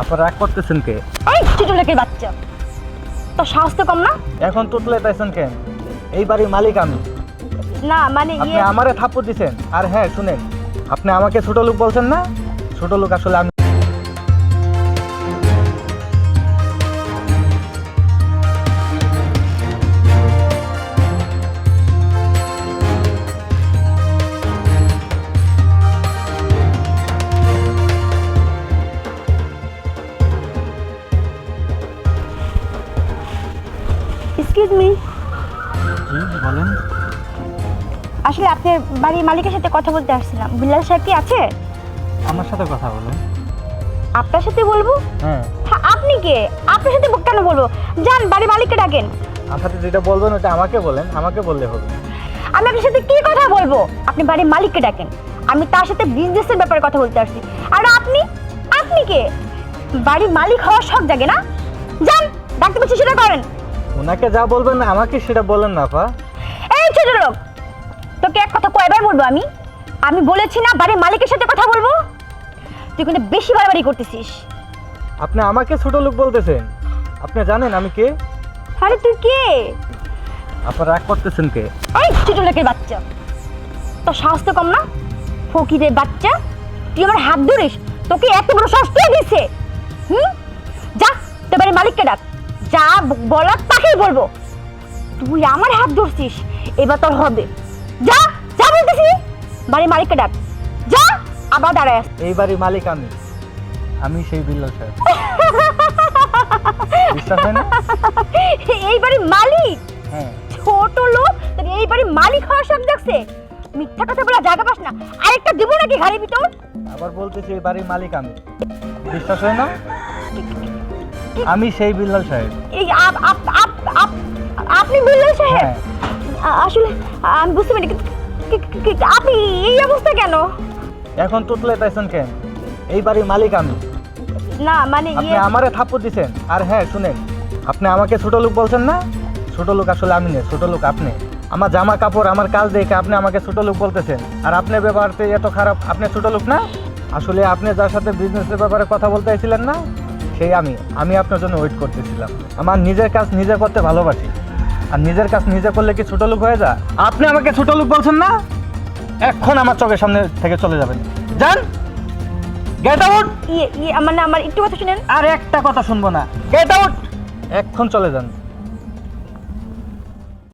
আপনার রাগ করতেছেন কে? এই ছোট বাচ্চা। তোর সাহস তো কম না? এখন তুতলে পাইছেন কেন এই বাড়ির মালিক আমি। না মানে আপনি ইয়ে আমারে থাপ্পড় দিছেন। আর হ্যাঁ শুনেন। আপনি আমাকে ছোট লোক বলছেন না? ছোট লোক আসলে আমি এক্সকিউজ মি জি বলেন। আসলে আপনার বাড়ির মালিকের সাথে কথা বলতে আসছিলাম। বিল্লাল সাহেব কি আছে? আমার সাথে কথা বলুন। আপনার সাথে বলব? হ্যাঁ। হ্যাঁ, আপনি কে? আপনার সাথে কেন বলব? যান বাড়ির মালিককে ডাকেন। আমার সাথে যেটা বলবেন ওটা আমাকে বলেন। আমাকে বললে হবে। আমি আপনার সাথে কি কথা বলব? আপনি বাড়ির মালিককে ডাকেন। আমি তার সাথে বিজনেসের ব্যাপারে কথা বলতে আসছি। আর আপনি? আপনি কে? বাড়ির মালিক হওয়ার সব জাগে না? যান ডাকতে পারছি সেটা করেন। ওনাকে যা বলবেন আমাকে সেটা বলেন না পা এই ছোট লোক তোকে এক কথা কয়বার বলব আমি? আমি বলেছি না বাড়ির মালিকের সাথে কথা বলব? তুই কিন্তু বেশি বাড়াবাড়ি করতেছিস। আপনি আমাকে ছোট লোক বলতেছেন। আপনি জানেন আমি কে? আরে তুই কে? আপনার রাগ করতেছেন কে? এই ছোট লোকের বাচ্চা। তোর সাহস তো কম না? ফকিরের বাচ্চা? তুই আমার হাত ধরিস? তোকে এত বড় সাহস কে দিচ্ছে হুম? যা তোর বাড়ির মালিককে ডাক। যা বলার তাকেই বলব। তুই আমার হাত ধরছিস এবার তোর হবে। যা যা বলতেছি। বাড়ির মালিককে ডাক। যা আবার দাঁড়ায় এই বাড়ির মালিক আমি। আমি সেই বিল্লাল সাহেব। বিশ্বাস হয় না? এই বাড়ির মালিক? হ্যাঁ। ছোট লোক তোর এই বাড়ির মালিক হওয়ার সব দেখছে। মিথ্যা কথা বলা জায়গা পাস না। আরেকটা দিব নাকি ঘাড়ির ভিতর? আবার বলতেছি এই বাড়ির মালিক আমি। বিশ্বাস হয় না? আমি সেই বিল্লাল সাহেব। এই আপ- আপ- আপ- আপ- আপনি বিল্লাল সাহেব? হ্যাঁ। আ- আসলে আমি বুঝতে পারি আপনি এই অবস্থা কেন? এখন তুতলে পাইছেন কেন? এই বাড়ির মালিক আমি। না মানে আপনি ইয়ে আমারে থাপ্পড় দিছেন। আর হ্যাঁ শুনেন আপনি আমাকে ছোট লোক বলছেন না? ছোট লোক আসলে আমি না ছোট লোক আপনি। আমার জামা কাপড় আমার কাজ দেখে আপনি আমাকে ছোট লোক বলতেছেন। আর আপনার ব্যবহারতে এত খারাপ আপনি ছোট লোক না? আসলে আপনি যার সাথে বিজনেসের ব্যাপারে কথা বলতে চাইছিলেন না? সেই আমি আমি আপনার জন্য ওয়েট করতেছিলাম। আমার নিজের কাজ নিজে করতে ভালোবাসি। আর নিজের কাজ নিজে করলে কি ছোট লোক হয়ে যায়? আপনি আমাকে ছোট লোক বলছেন না? এখন আমার চোখের সামনে থেকে চলে যাবেন। যান! গেট আউট ইয়ে ইয়ে মানে আমার একটু কথা শুনেন। আর একটা কথা শুনব না। গেট আউট এখন চলে যান।